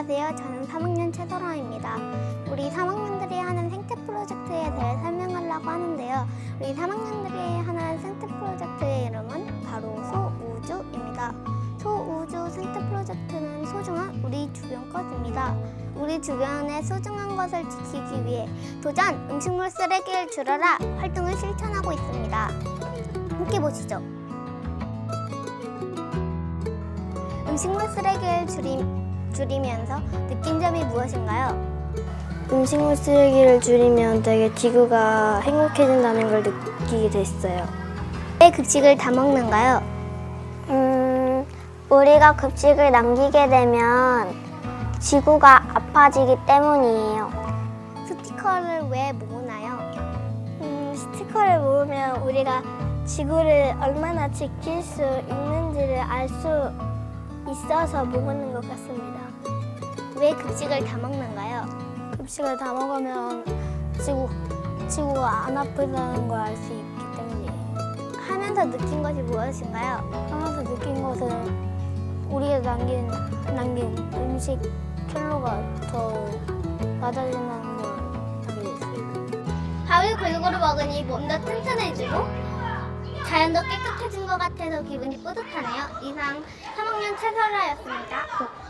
안녕하세요. 저는 3학년 최설아입니다. 우리 3학년들이 하는 생태 프로젝트에 대해 설명하려고 하는데요. 우리 3학년들이 하는 생태 프로젝트의 이름은 바로 소우주입니다. 소우주 생태 프로젝트는 소중한 우리 주변 것입니다. 우리 주변의 소중한 것을 지키기 위해 도전 음식물 쓰레기를 줄여라 활동을 실천하고 있습니다. 함께 보시죠. 음식물 쓰레기를 줄이, 줄이면서 느낀 점이 무엇인가요? 음식물 쓰레기를 줄이면 되게 지구가 행복해진다는 걸 느끼게 됐어요. 왜 급식을 다 먹는가요? 음, 우리가 급식을 남기게 되면 지구가 아파지기 때문이에요. 스티커를 왜 모으나요? 음, 스티커를 모으면 우리가 지구를 얼마나 지킬 수 있는지를 알 수 있어서 모으는 것 같습니다. 왜 급식을 다 먹는가요? 급식을 다 먹으면 지구, 지구가 안 아프다는 걸 알 수 있기 때문이에요. 하면서 느낀 것이 무엇인가요? 하면서 느낀 것은 우리가 남긴, 남긴 음식 킬로가 더 낮아진다는 걸 알게 됐어요. 밥을 골고루 먹으니 몸도 튼튼해지고 자연도 깨끗해진 것 같아서 기분이 뿌듯하네요. 이상 3학년 최설아였습니다.